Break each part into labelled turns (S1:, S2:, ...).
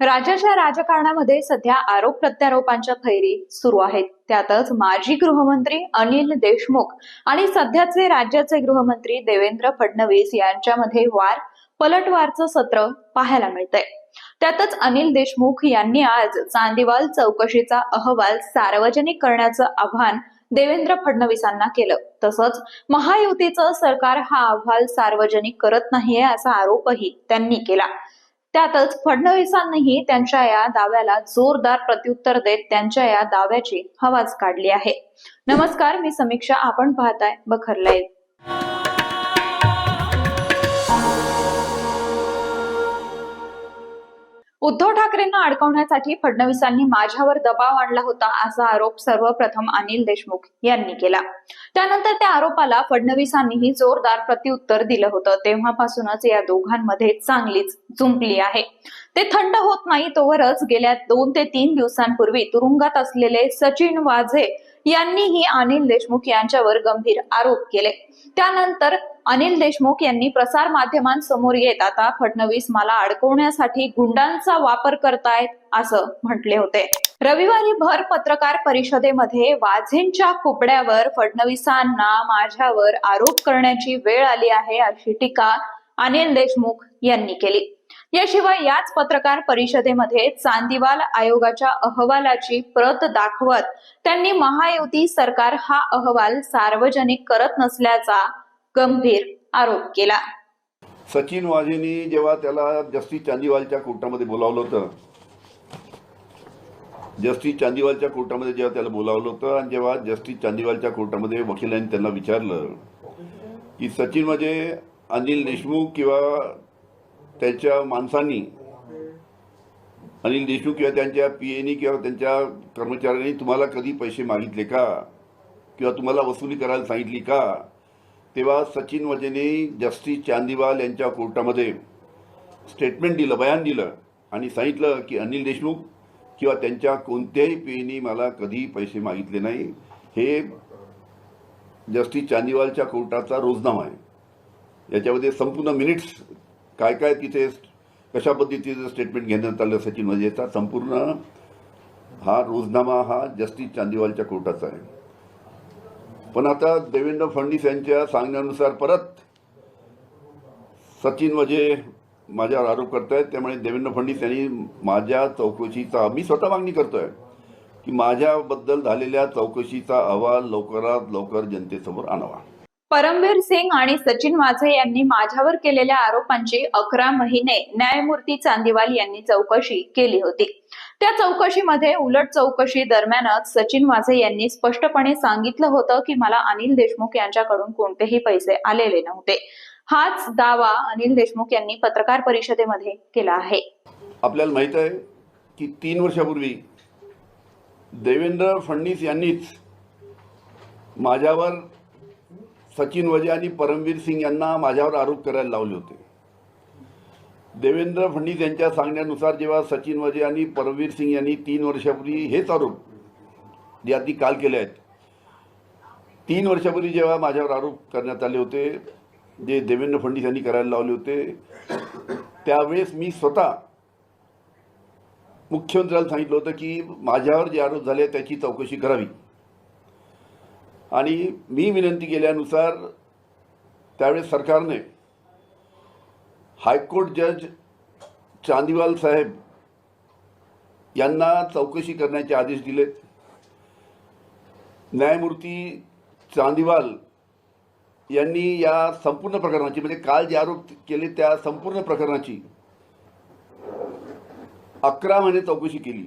S1: राज्याच्या राजकारणामध्ये सध्या आरोप प्रत्यारोपांच्या फैरी सुरू आहेत. त्यातच माजी गृहमंत्री अनिल देशमुख आणि सध्याचे राज्याचे गृहमंत्री देवेंद्र फडणवीस यांच्यामध्ये वार पलटवारचं सत्र पाहायला मिळतंय. त्यातच अनिल देशमुख यांनी आज चांदीवाल चौकशीचा अहवाल सार्वजनिक करण्याचं आव्हान देवेंद्र फडणवीसांना केलं. तसंच महायुतीचं सरकार हा अहवाल सार्वजनिक करत नाहीये असा आरोपही त्यांनी केला. त्यातच फडणवीसांनीही त्यांच्या या दाव्याला जोरदार प्रत्युत्तर देत त्यांच्या या दाव्याची हवाच काढली आहे. नमस्कार मी समीक्षा. आपण पाहताय बखर लाईव्ह उद्धव ठाकरेंना अडकवण्यासाठी फडणवीसांनी माझ्यावर दबाव आणला होता असा आरोप सर्वप्रथम अनिल देशमुख यांनी केला. त्यानंतर त्या आरोपाला फडणवीसांनीही जोरदार प्रत्युत्तर दिलं होतं. तेव्हापासूनच या दोघांमध्ये चांगलीच जुंपली आहे. ते थंड होत नाही तोवरच गेल्या दोन ते तीन दिवसांपूर्वी तुरुंगात असलेले सचिन वाझे यांनीही अनिल देशमुख यांच्यावर गंभीर आरोप केले. त्यानंतर अनिल देशमुख यांनी प्रसार माध्यमांसमोर येत आता फडणवीस मला अडकवण्यासाठी गुंडांचा वापर करतायत असं म्हटले होते. रविवारी भर पत्रकार परिषदेमध्ये वाझेंच्या कुपड्यावर फडणवीसांना माझ्यावर आरोप करण्याची वेळ आली आहे अशी टीका अनिल देशमुख यांनी केली. याशिवाय याच पत्रकार परिषदेमध्ये चांदीवाल आयोगाच्या अहवालाची प्रत दाखवत त्यांनी महायुती सरकार हा अहवाल सार्वजनिक करत नसल्याचा गंभीर आरोप केला.
S2: सचिन वाजेनी जेव्हा त्याला जस्टिस चांदीवालच्या कोर्टामध्ये बोलावलं होतं जस्टिस चांदीवालच्या कोर्टामध्ये जेव्हा त्याला बोलावलं होतं आणि जेव्हा जस्टिस चांदीवालच्या कोर्टामध्ये वकिलांनी त्यांना विचारलं की सचिन म्हणजे अनिल देशमुख किंवा त्याच्या माणसांनी अनिल देशमुख किंवा त्यांच्या पी एनी किंवा त्यांच्या कर्मचाऱ्यांनी तुम्हाला कधी पैसे मागितले का? किंवा तुम्हाला वसुली करायला सांगितली का? तेव्हा सचिन वजेने जस्टिस चांदीवाल यांच्या कोर्टामध्ये स्टेटमेंट दिलं बयान दिलं आणि सांगितलं की अनिल देशमुख किंवा त्यांच्या कोणत्याही पेनी मला कधी पैसे मागितले नाही. हे जस्टिस चांदीवालच्या कोर्टाचा रोजनामा आहे. याच्यामध्ये संपूर्ण मिनिट्स काय काय तिथे कशा पद्धतीचं स्टेटमेंट घेण्यात आलं सचिन वजेचा संपूर्ण हा रोजनामा हा जस्टिस चांदीवालच्या कोर्टाचा आहे. पण आता देवेंद्र फडणवीस यांच्या सांगण्यानुसार परत सचिन वजे माझ्यावर आरोप करतायत त्यामुळे देवेंद्र फडणवीस यांनी माझ्या चौकशीचा मी स्वतः मागणी करतोय की माझ्याबद्दल झालेल्या चौकशीचा अहवाल लवकरात लवकर जनतेसमोर आणावा.
S1: परमवीर सिंग आणि सचिन वाझे यांनी माझ्यावर केलेल्या आरोपांची अकरा महिने न्यायमूर्ती चांदीवाल यांनी चौकशी केली होती. त्या चौकशीमध्ये उलट चौकशी दरम्यानच सचिन वाझे यांनी स्पष्टपणे सांगितलं होतं की मला अनिल देशमुख यांच्याकडून कोणतेही पैसे आलेले नव्हते. हाच दावा अनिल देशमुख यांनी पत्रकार परिषदेमध्ये केला आहे.
S2: आपल्याला माहीत आहे की तीन वर्षापूर्वी देवेंद्र फडणवीस यांनीच माझ्यावर सचिन वजे आणि परमवीर सिंग यांना माझ्यावर आरोप करायला लावले होते. देवेंद्र फडणवीस यांच्या सांगण्यानुसार जेव्हा सचिन वजे आणि परमवीर सिंग यांनी तीन वर्षापूर्वी हेच आरोप जे आधी काल केले आहेत. तीन वर्षापूर्वी जेव्हा माझ्यावर आरोप करण्यात आले होते जे देवेंद्र फडणवीस यांनी करायला लावले होते त्यावेळेस मी स्वतः मुख्यमंत्र्याला सांगितलं होतं की माझ्यावर जे आरोप झाले त्याची चौकशी करावी. आणि मी विनंती केल्यानुसार त्यावेळेस सरकारने हायकोर्ट जज चांदीवाल साहेब यांना चौकशी करण्याचे आदेश दिलेत न्यायमूर्ती चांदीवाल यांनी या संपूर्ण प्रकरणाची म्हणजे काल जे आरोप केले त्या संपूर्ण प्रकरणाची अकरा महिने चौकशी केली.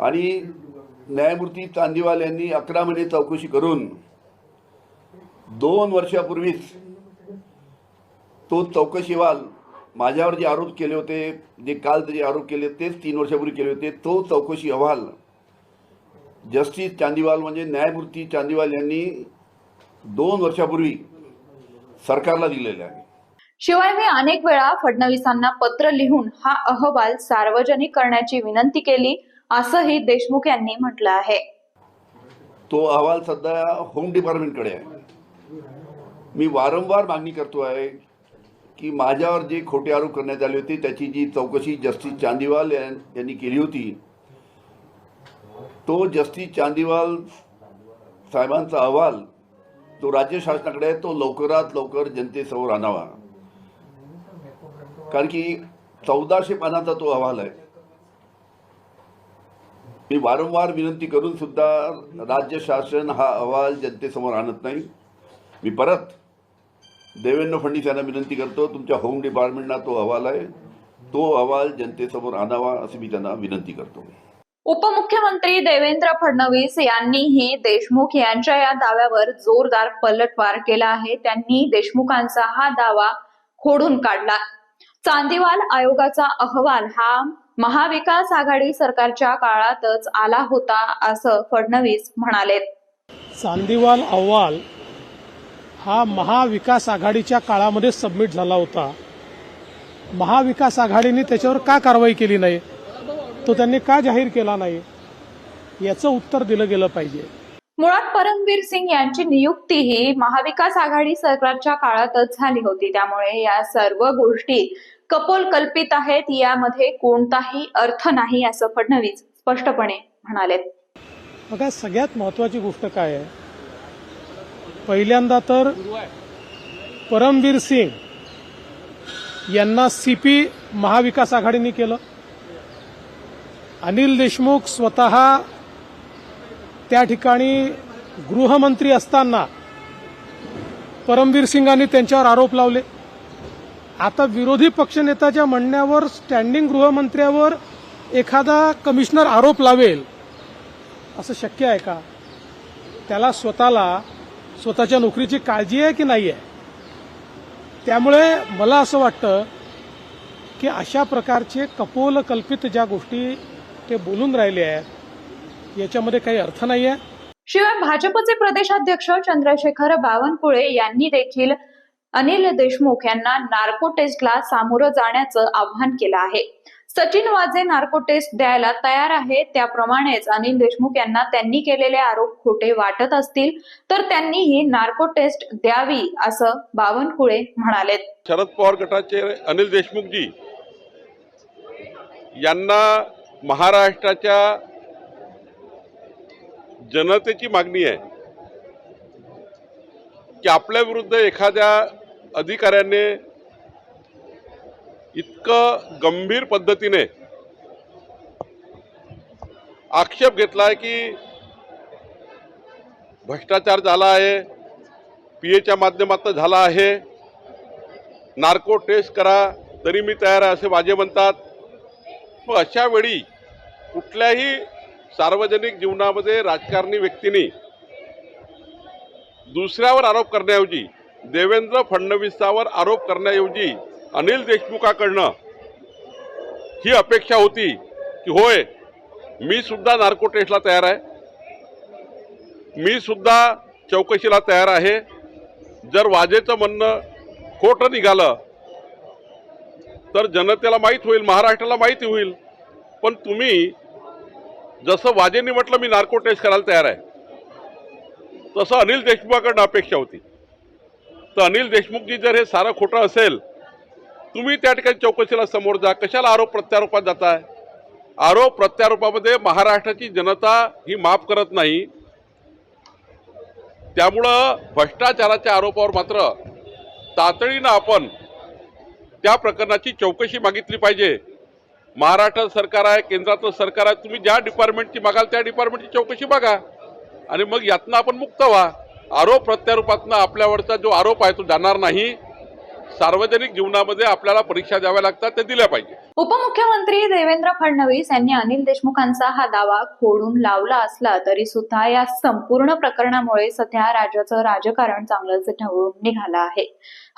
S2: आणि न्यायमूर्ती चांदीवाल यांनी अकरा महिने चौकशी करून दोन वर्षापूर्वीच तो चौकशीवाल माझ्यावर जे आरोप केले होते जे काल जे आरोप केले तेच तीन वर्षापूर्वी केले होते. तो चौकशी अहवाल जस्टिस चांदीवाल म्हणजे न्यायमूर्ती चांदीवाल यांनी दोन वर्षापूर्वी सरकारला दिलेले आहे.
S1: शिवाय मी अनेक वेळा फडणवीसांना पत्र लिहून हा अहवाल सार्वजनिक करण्याची विनंती केली. असंही देशमुख यांनी म्हटलं आहे.
S2: तो अहवाल सध्या होम डिपार्टमेंटकडे आहे. मी वारंवार मागणी करतो आहे की माझ्यावर जे खोटे आरोप करण्यात आले होते त्याची जी चौकशी जस्टिस चांदीवाल यांनी केली होती तो जस्टिस चांदीवाल साहेबांचा अहवाल तो राज्य शासनाकडे आहे तो लवकरात लवकर जनतेसमोर आणावा. कारण की चौदाशे पानाचा तो अहवाल आहे. मी वारंवार विनंती करून सुद्धा राज्य शासन हा अहवाल जनतेसमोर आणत नाही. मी परत देवेंद्र फडणवीस यांना विनंती करतो तुमच्या होम डिपार्टमेंटला तो अहवाल आहे. तो अहवाल जनतेसमोर आणावा अशी मी त्यांना विनंती करतो.
S1: उपमुख्यमंत्री देवेंद्र फडणवीस यांनीही देशमुख यांच्या या दाव्यावर जोरदार पलटवार केला आहे. त्यांनी देशमुखांचा हा दावा खोडून काढला. चांदीवाल आयोगाचा अहवाल हा महाविकास आघाडी सरकारच्या काळातच आला होता असं फडणवीस म्हणाले
S3: चांदीवाल अहवाल हा महाविकास आघाडीच्या काळामध्ये सबमिट झाला होता. महाविकास आघाडीने त्याच्यावर का कारवाई केली नाही? तो त्यांनी का जाहीर केला नाही? याचं उत्तर दिलं गेलं पाहिजे.
S1: मुळात परमवीर सिंग यांची नियुक्ती ही महाविकास आघाडी सरकारच्या काळातच झाली होती. त्यामुळे या सर्व गोष्टी कपोल कल्पित आहेत यामध्ये कोणताही अर्थ नाही असं फडणवीस स्पष्टपणे म्हणाले
S3: बघा सगळ्यात महत्वाची गोष्ट काय आहे? पहिल्यांदा तर परमवीर सिंग यांना सीपी महाविकास आघाडीने केलं. अनिल देशमुख स्वतः त्या ठिकाणी गृहमंत्री असताना परमवीर सिंगांनी त्यांच्यावर आरोप लावले. आता विरोधी पक्षनेत्याच्या म्हणण्यावर स्टँडिंग गृहमंत्र्यावर एखादा कमिशनर आरोप लावेल असं शक्य आहे का? त्याला स्वतःला स्वतःच्या नोकरीची काळजी आहे की नाही आहे त्यामुळे मला असं वाटतं की अशा प्रकारचे कपोल कल्पित ज्या गोष्टी ते बोलून राहिले आहेत याच्यामध्ये काही अर्थ नाही आहे
S1: शिवाय भाजपचे प्रदेशाध्यक्ष चंद्रशेखर बावनकुळे यांनी देखील अनिल देशमुख यांना नार्को टेस्टला सामोरं जाण्याचं आव्हान केलं आहे. सचिन वाजे नार्को टेस्ट द्यायला तयार आहे त्याप्रमाणेच अनिल देशमुख यांना त्यांनी केलेले आरोप खोटे वाटत असतील तर त्यांनीही नार्को टेस्ट द्यावी असं बावनकुळे म्हणाले
S4: शरद पवार गटाचे अनिल देशमुखजी यांना महाराष्ट्राच्या जनतेची मागणी आहे की आपल्या विरुद्ध एखाद्या अधिकाऱ्यांनी इतकं गंभीर पद्धतीने आक्षेप घेतला की भ्रष्टाचार झाला आहे पी एच्या माध्यमातून झाला आहे. नार्को टेस्ट करा तरी मी तयार आहे असे माझे म्हणतात. मग अशा वेळी कुठल्याही सार्वजनिक जीवनामध्ये राजकारणी व्यक्तींनी दुसऱ्यावर आरोप करण्याऐवजी देवेंद्र फडणवीसावर आरोप करण्याऐवजी अनिल देशमुखाकडनं ही अपेक्षा होती की होय मी सुद्धा नार्को टेस्टला तयार आहे. मी सुद्धा चौकशीला तयार आहे. जर वाजेचं म्हणणं खोटं निघालं तर जनतेला माहीत होईल महाराष्ट्राला माहिती होईल. पण तुम्ही जसं वाजेंनी म्हटलं मी नार्को टेस्ट करायला तयार आहे तसं अनिल देशमुखाकडनं अपेक्षा होती. तर अनिल देशमुखजी जर हे सारं खोटं असेल तुम्ही त्या ठिकाणी चौकशीला समोर जा. कशाला आरोप प्रत्यारोपात जाताय? आरोप प्रत्यारोपामध्ये महाराष्ट्राची जनता ही माफ करत नाही. त्यामुळं भ्रष्टाचाराच्या आरोपावर मात्र तातडीनं आपण त्या प्रकरणाची चौकशी मागितली पाहिजे. महाराष्ट्र सरकार आहे केंद्रातलं सरकार आहे तुम्ही ज्या डिपार्टमेंटची मागाल त्या डिपार्टमेंटची चौकशी बघा आणि मग यातनं आपण मुक्त व्हा. आरोप प्रत्यारोपातनं आपल्यावरचा जो आरोप आहे तो जाणार नाही. सार्वजनिक जीवनामध्ये आपल्याला परीक्षा द्याव्या लागतात ते दिल्या पाहिजे.
S1: उपमुख्यमंत्री देवेंद्र फडणवीस यांनी अनिल देशमुखांचा हा दावा खोडून लावला असला तरी सुद्धा या संपूर्ण प्रकरणामुळे सध्या राज्याचं राजकारण चांगलंच ढवळून निघालं आहे.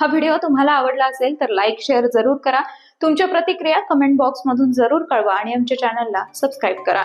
S1: हा व्हिडिओ तुम्हाला आवडला असेल तर लाईक शेअर जरूर करा. तुमच्या प्रतिक्रिया कमेंट बॉक्स मधून जरूर कळवा आणि आमच्या चॅनलला सबस्क्राईब करा.